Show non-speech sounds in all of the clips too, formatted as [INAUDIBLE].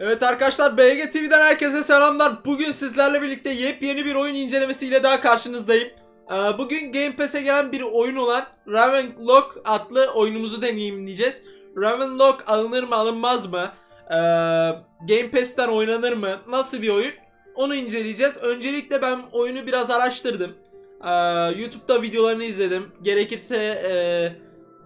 Evet arkadaşlar BG TV'den herkese selamlar. Bugün sizlerle birlikte yepyeni bir oyun incelemesiyle daha karşınızdayım. Ee, Bugün Game Pass'e gelen bir oyun olan Ravenlock adlı oyunumuzu deneyimleyeceğiz. Ravenlock alınır mı alınmaz mı? Ee, Game Pass'ten oynanır mı? Nasıl bir oyun? Onu inceleyeceğiz. Öncelikle ben oyunu biraz araştırdım. Ee, YouTube'da videolarını izledim. Gerekirse e,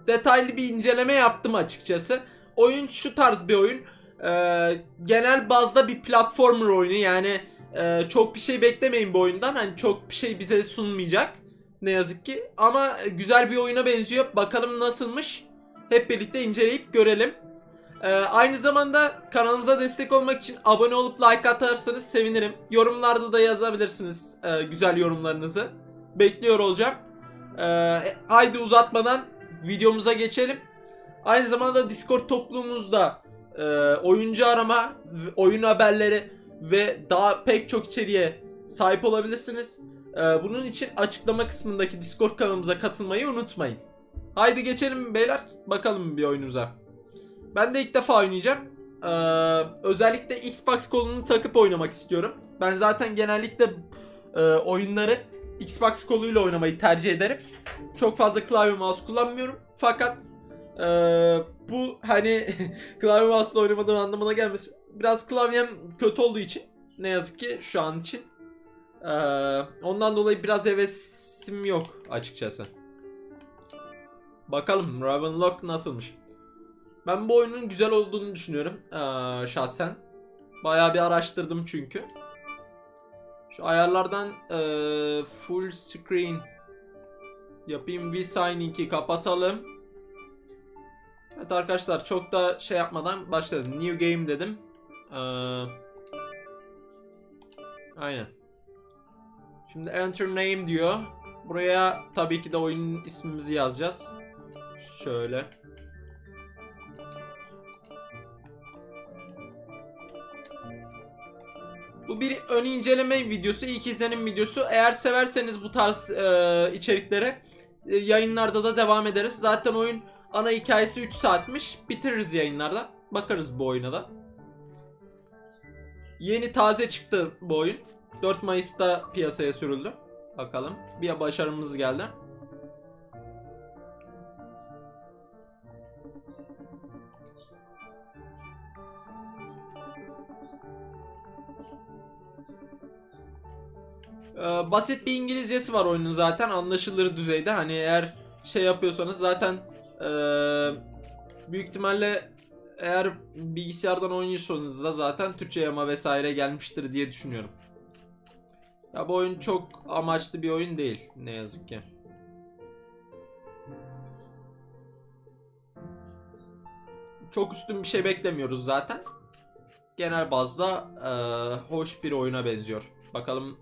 detaylı bir inceleme yaptım açıkçası. Oyun şu tarz bir oyun. Ee, genel bazda bir platformer oyunu. Yani e, çok bir şey beklemeyin bu oyundan. Hani çok bir şey bize sunmayacak ne yazık ki. Ama güzel bir oyuna benziyor. Bakalım nasılmış. Hep birlikte inceleyip görelim. Ee, aynı zamanda kanalımıza destek olmak için abone olup like atarsanız sevinirim. Yorumlarda da yazabilirsiniz e, güzel yorumlarınızı. Bekliyor olacağım. Ee, haydi uzatmadan videomuza geçelim. Aynı zamanda discord topluluğumuzda e, oyuncu arama, oyun haberleri ve daha pek çok içeriğe sahip olabilirsiniz. E, bunun için açıklama kısmındaki Discord kanalımıza katılmayı unutmayın. Haydi geçelim beyler bakalım bir oyunumuza. Ben de ilk defa oynayacağım. E, özellikle Xbox kolunu takıp oynamak istiyorum. Ben zaten genellikle e, oyunları Xbox koluyla oynamayı tercih ederim. Çok fazla klavye mouse kullanmıyorum. Fakat e, bu hani [LAUGHS] klavye mouse'la oynamadığım anlamına gelmesin. Biraz klavyem kötü olduğu için ne yazık ki şu an için. Ee, ondan dolayı biraz hevesim yok açıkçası. Bakalım Ravenlock nasılmış. Ben bu oyunun güzel olduğunu düşünüyorum ee, şahsen. Bayağı bir araştırdım çünkü. Şu ayarlardan ee, full screen yapayım. V-Signing'i kapatalım. Evet arkadaşlar çok da şey yapmadan başladım. New game dedim. Ee, aynen. Şimdi enter name diyor. Buraya tabii ki de oyunun ismimizi yazacağız. Şöyle. Bu bir ön inceleme videosu, ilk izlenim videosu. Eğer severseniz bu tarz e, içerikleri e, yayınlarda da devam ederiz. Zaten oyun Ana hikayesi 3 saatmiş. Bitiririz yayınlarda. Bakarız bu oyuna da. Yeni taze çıktı bu oyun. 4 Mayıs'ta piyasaya sürüldü. Bakalım. Bir başarımız geldi. Ee, basit bir İngilizcesi var oyunun zaten anlaşılır düzeyde. Hani eğer şey yapıyorsanız zaten ee, büyük ihtimalle eğer bilgisayardan oynuyorsanız da zaten Türkçe yama vesaire gelmiştir diye düşünüyorum. Ya bu oyun çok amaçlı bir oyun değil ne yazık ki. Çok üstün bir şey beklemiyoruz zaten. Genel bazda ee, hoş bir oyuna benziyor. Bakalım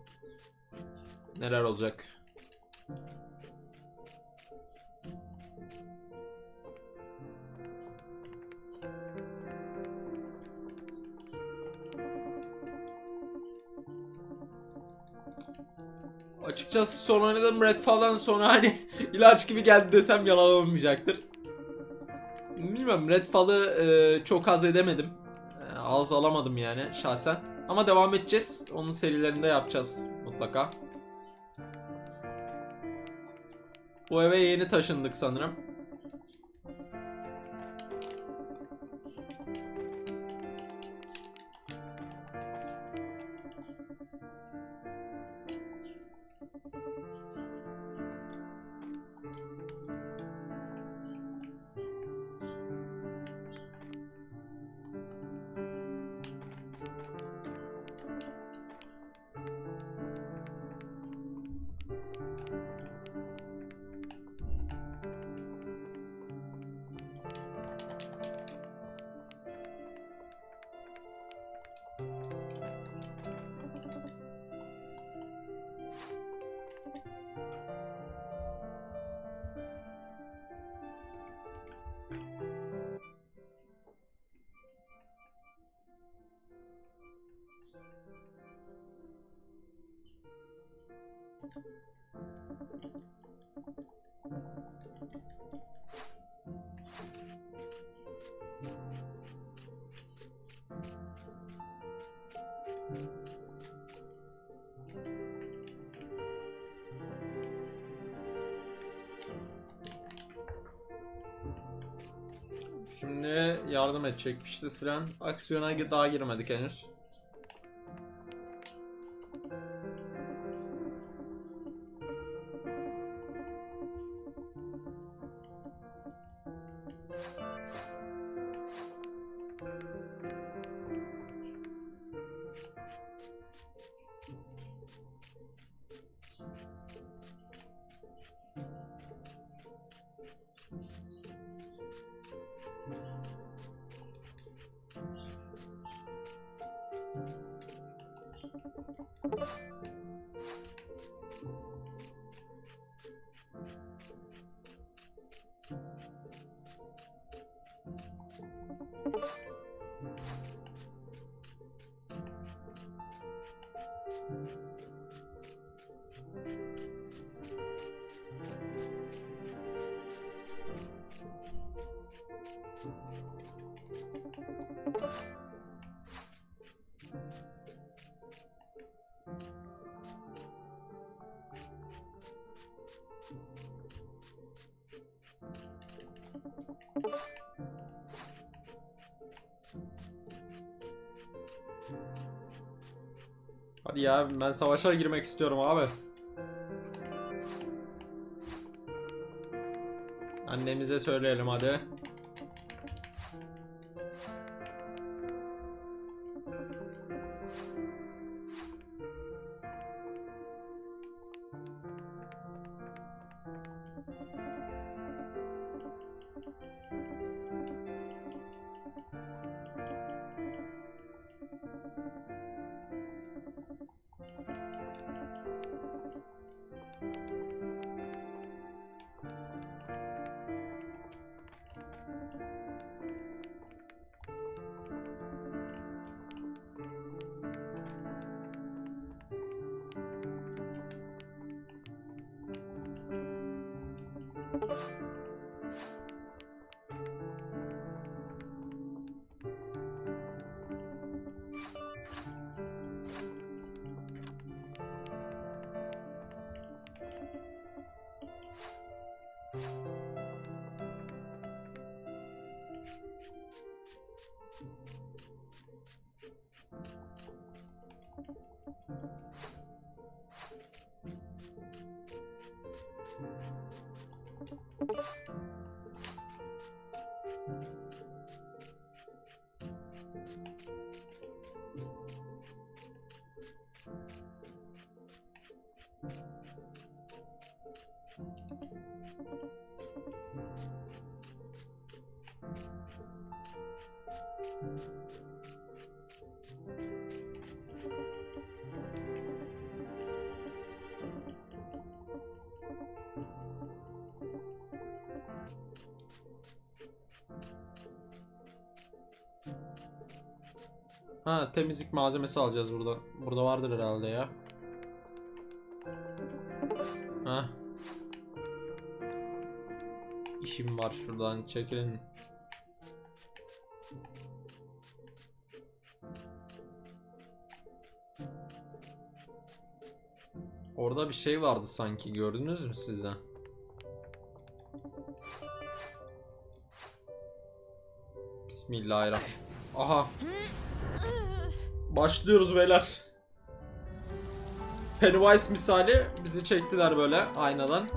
neler olacak. Açıkçası son oynadığım Redfall'dan sonra hani [LAUGHS] ilaç gibi geldi desem yalan olmayacaktır. Bilmiyorum Redfall'ı e, çok haz edemedim. E, az alamadım yani şahsen. Ama devam edeceğiz. Onun serilerinde yapacağız mutlaka. Bu eve yeni taşındık sanırım. Şimdi yardım edecekmişiz falan. Aksiyona daha girmedik henüz. Hadi ya ben savaşa girmek istiyorum abi. Annemize söyleyelim hadi. you Ha temizlik malzemesi alacağız burada. Burada vardır herhalde ya. Ha. İşim var şuradan çekilin. Orada bir şey vardı sanki gördünüz mü sizden? Bismillahirrahmanirrahim. Aha. Başlıyoruz beyler. Pennywise misali bizi çektiler böyle aynadan.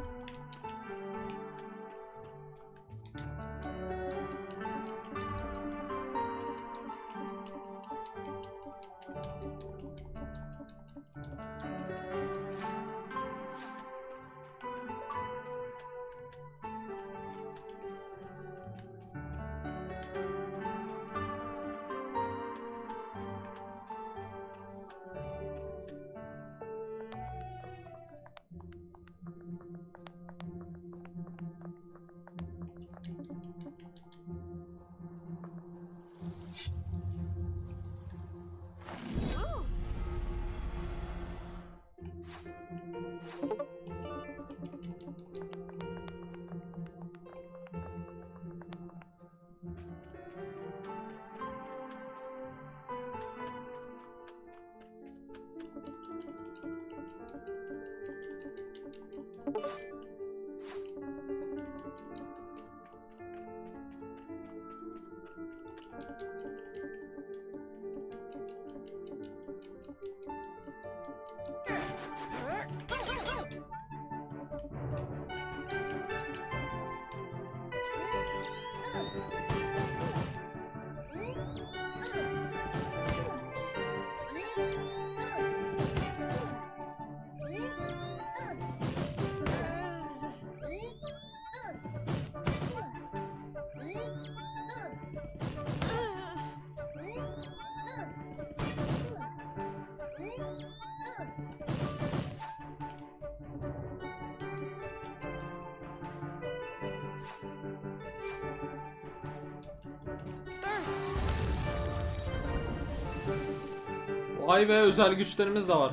Vay be özel güçlerimiz de var.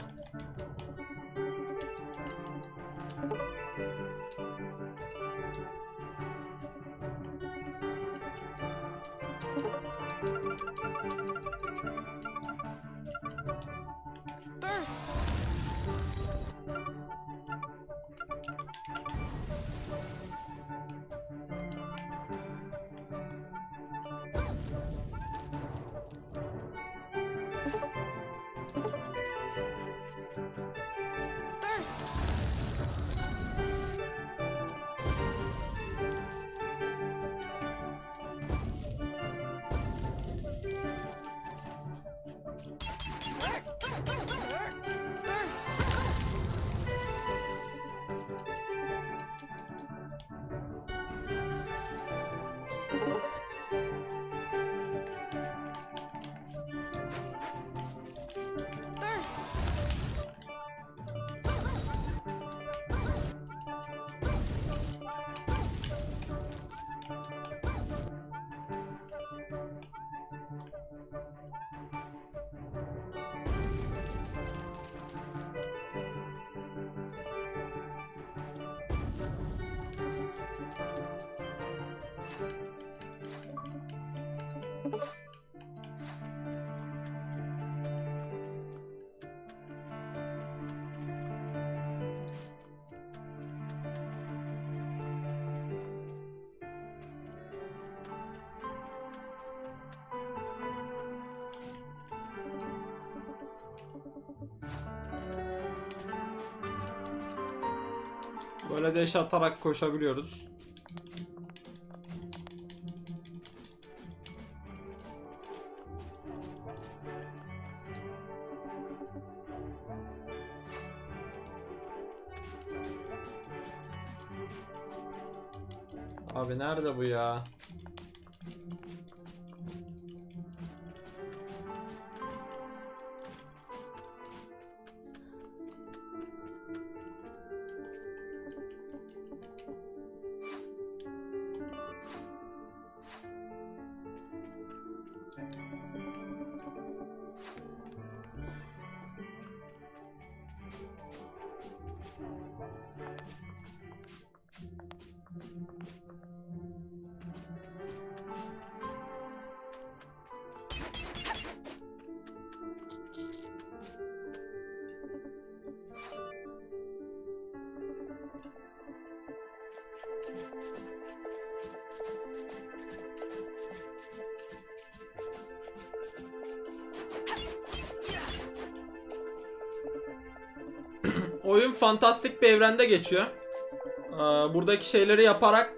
Böyle deş atarak koşabiliyoruz. Nerede bu ya? Oyun fantastik bir evrende geçiyor. Ee, buradaki şeyleri yaparak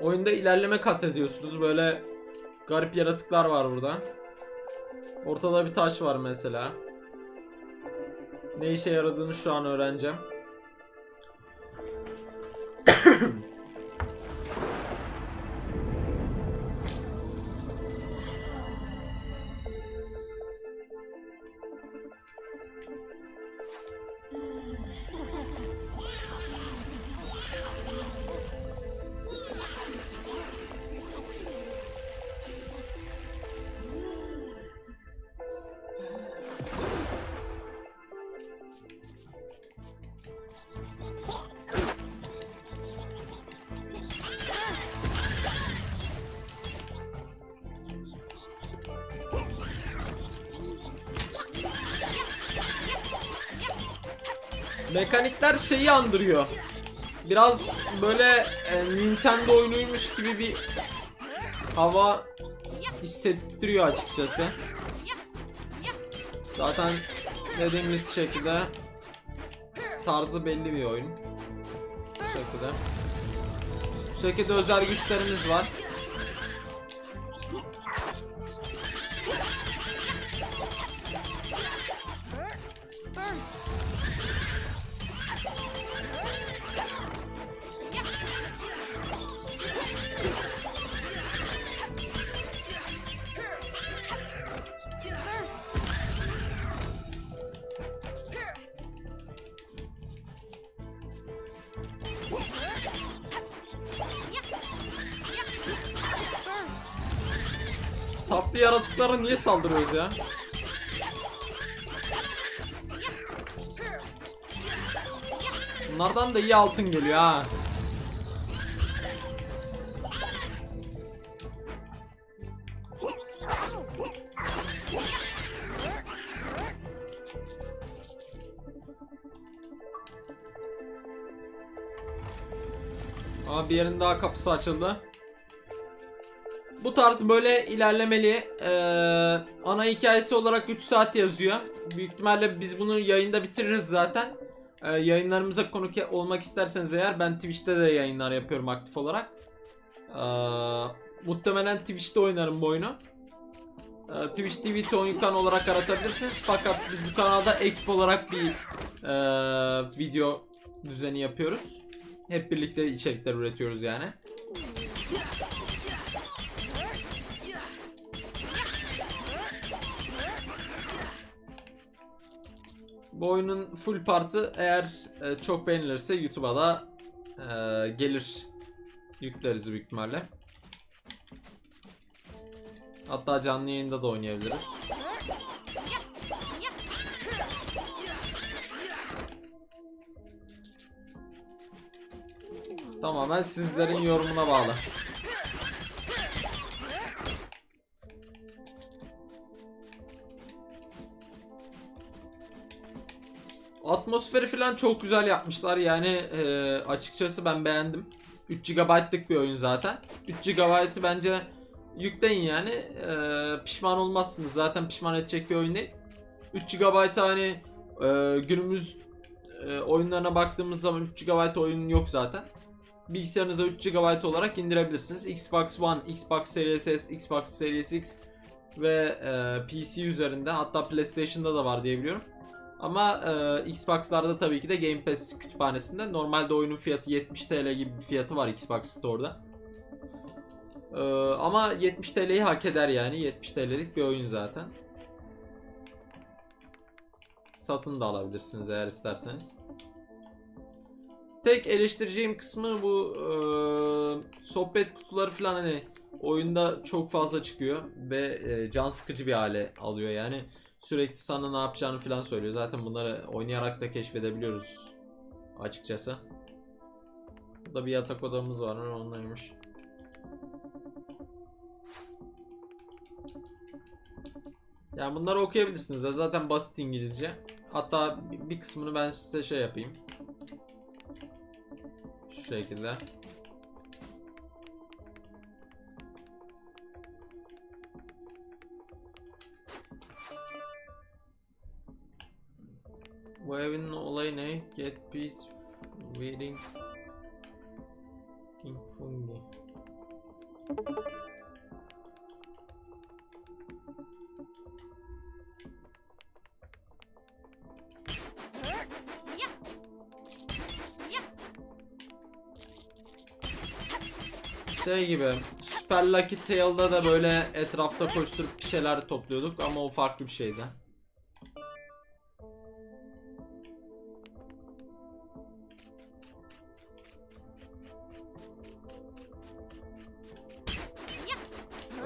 oyunda ilerleme kat ediyorsunuz. Böyle garip yaratıklar var burada. Ortada bir taş var mesela. Ne işe yaradığını şu an öğreneceğim. Mekanikler şeyi andırıyor. Biraz böyle e, Nintendo oyunuymuş gibi bir hava hissettiriyor açıkçası. Zaten dediğimiz şekilde tarzı belli bir oyun. Bu şekilde. Bu şekilde özel güçlerimiz var. Saldırıyoruz ya? Bunlardan da iyi altın geliyor ha. Aa bir yerin daha kapısı açıldı. Bu tarz böyle ilerlemeli eee, ana hikayesi olarak 3 saat yazıyor. Büyük ihtimalle biz bunu yayında bitiririz zaten. Eee, yayınlarımıza konuk olmak isterseniz eğer ben Twitch'te de yayınlar yapıyorum aktif olarak. Eee, muhtemelen Twitch'te oynarım bu oyunu. Eee, Twitch TV Oyunkan olarak aratabilirsiniz. Fakat biz bu kanalda ekip olarak bir eee, video düzeni yapıyoruz. Hep birlikte içerikler üretiyoruz yani. Bu oyunun full partı eğer e, çok beğenilirse YouTube'a da e, gelir yükleriz büyük ihtimalle. Hatta canlı yayında da oynayabiliriz. Tamamen sizlerin yorumuna bağlı. Atmosferi falan çok güzel yapmışlar yani e, açıkçası ben beğendim. 3 GB'lık bir oyun zaten. 3 GB'ı bence yükleyin yani e, pişman olmazsınız zaten pişman edecek bir oyun değil. 3 GB hani e, günümüz e, oyunlarına baktığımız zaman 3 GB oyun yok zaten. Bilgisayarınıza 3 GB olarak indirebilirsiniz. Xbox One, Xbox Series S, Xbox Series X ve e, PC üzerinde hatta PlayStation'da da var diye biliyorum. Ama e, Xbox'larda tabii ki de Game Pass kütüphanesinde. Normalde oyunun fiyatı 70 TL gibi bir fiyatı var Xbox Store'da. E, ama 70 TL'yi hak eder yani. 70 TL'lik bir oyun zaten. Satın da alabilirsiniz eğer isterseniz. Tek eleştireceğim kısmı bu e, sohbet kutuları falan hani oyunda çok fazla çıkıyor ve e, can sıkıcı bir hale alıyor yani sürekli sana ne yapacağını falan söylüyor. Zaten bunları oynayarak da keşfedebiliyoruz açıkçası. Burada bir yatak odamız var. Onlarmış. Yani bunları okuyabilirsiniz. de. Zaten basit İngilizce. Hatta bir kısmını ben size şey yapayım. Şu şekilde. Bu evin olayı ne? Get peace waiting King Fungi. Şey gibi Super Lucky Tale'da da böyle etrafta koşturup bir şeyler topluyorduk ama o farklı bir şeydi.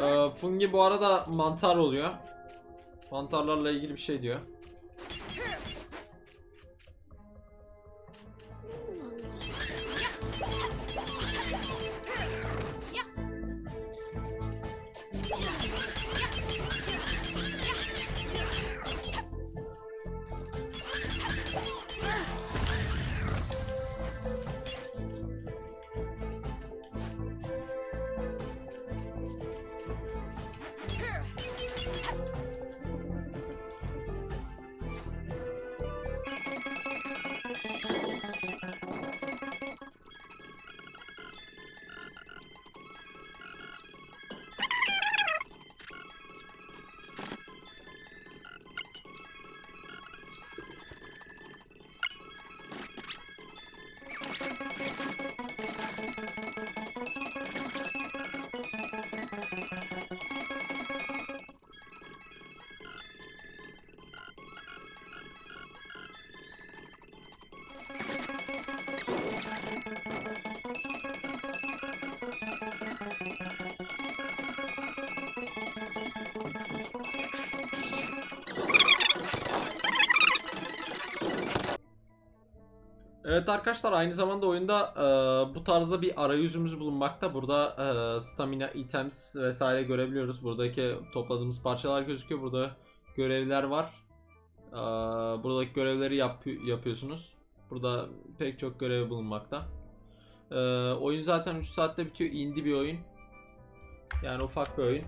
Ee, fungi bu arada mantar oluyor. Mantarlarla ilgili bir şey diyor. Evet arkadaşlar aynı zamanda oyunda e, bu tarzda bir arayüzümüz bulunmakta. Burada e, stamina, items vesaire görebiliyoruz. Buradaki topladığımız parçalar gözüküyor. Burada görevler var. E, buradaki görevleri yap, yapıyorsunuz. Burada pek çok görev bulunmakta. E, oyun zaten 3 saatte bitiyor. Indie bir oyun. Yani ufak bir oyun.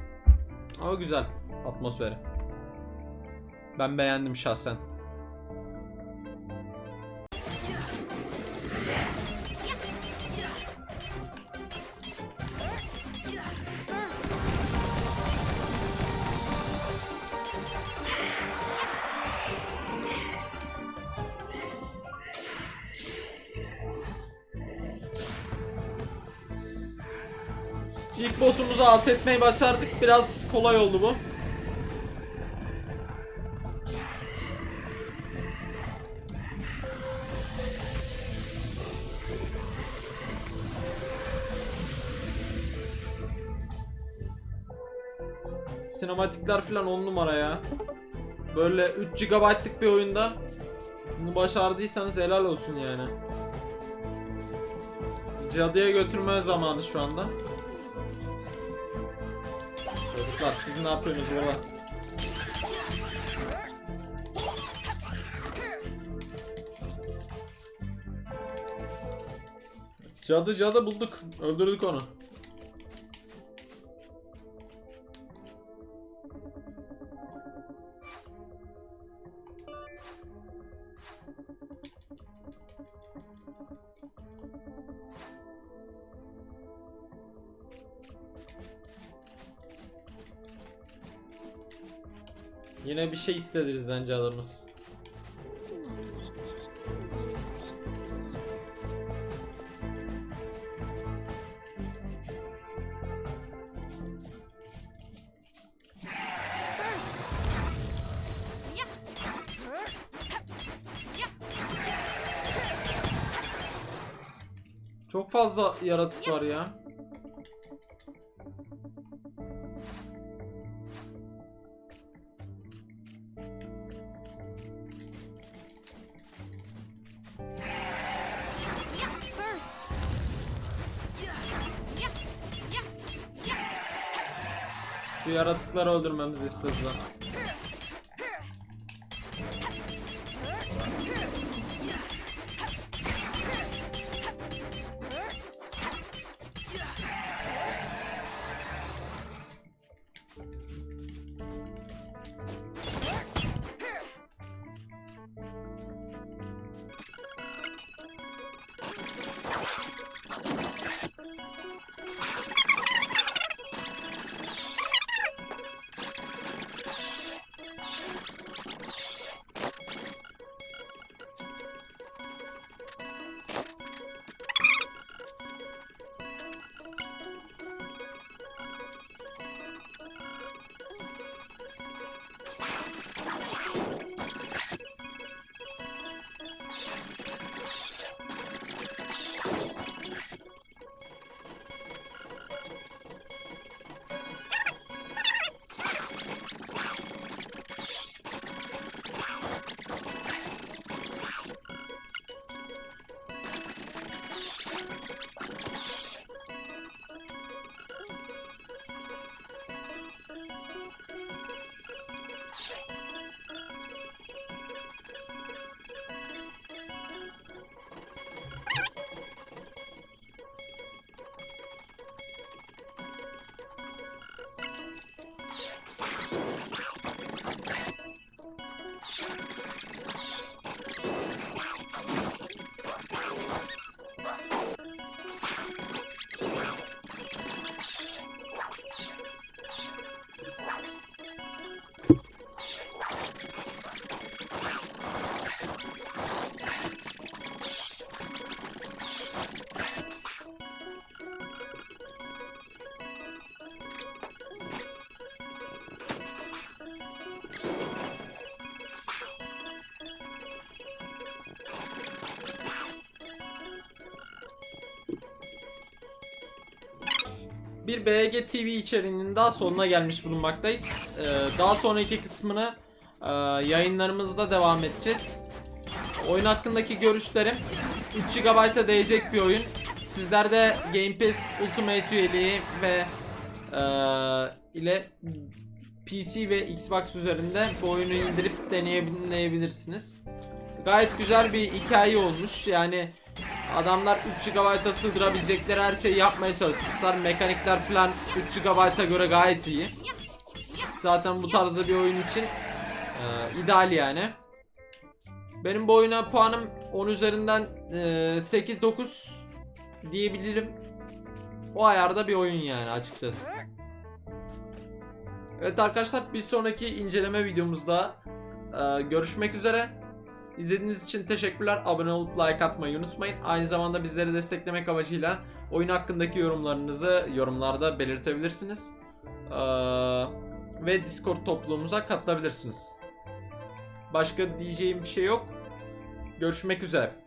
Ama güzel atmosferi. Ben beğendim şahsen. Etmeyi başardık. Biraz kolay oldu bu. Sinematikler falan on numara ya. Böyle 3 GB'lık bir oyunda bunu başardıysanız helal olsun yani. Cadıya götürme zamanı şu anda. Çocuklar siz ne yapıyorsunuz burada? Cadı cadı bulduk. Öldürdük onu. Yine bir şey istedi bizden cadımız. Çok fazla yaratık var ya. Yaratıkları öldürmemizi istediler. Bir BG TV içeriğinin daha sonuna gelmiş bulunmaktayız. Ee, daha sonraki kısmını e, yayınlarımızda devam edeceğiz. Oyun hakkındaki görüşlerim 3 GB'a değecek bir oyun. Sizler de Game Pass Ultimate üyeliği ve eee, ile PC ve Xbox üzerinde bu oyunu indirip deneyebilirsiniz. Gayet güzel bir hikaye olmuş. Yani adamlar 3 GB'a sığdırabilecekleri her şeyi yapmaya çalışmışlar. Mekanikler falan 3 GB'a göre gayet iyi. Zaten bu tarzda bir oyun için eee, ideal yani. Benim bu oyuna puanım 10 üzerinden eee, 8-9 diyebilirim. O ayarda bir oyun yani açıkçası. Evet arkadaşlar bir sonraki inceleme videomuzda eee, görüşmek üzere. İzlediğiniz için teşekkürler. Abone olup like atmayı unutmayın. Aynı zamanda bizleri desteklemek amacıyla oyun hakkındaki yorumlarınızı yorumlarda belirtebilirsiniz. Eee, ve Discord topluluğumuza katılabilirsiniz. Başka diyeceğim bir şey yok. Görüşmek üzere.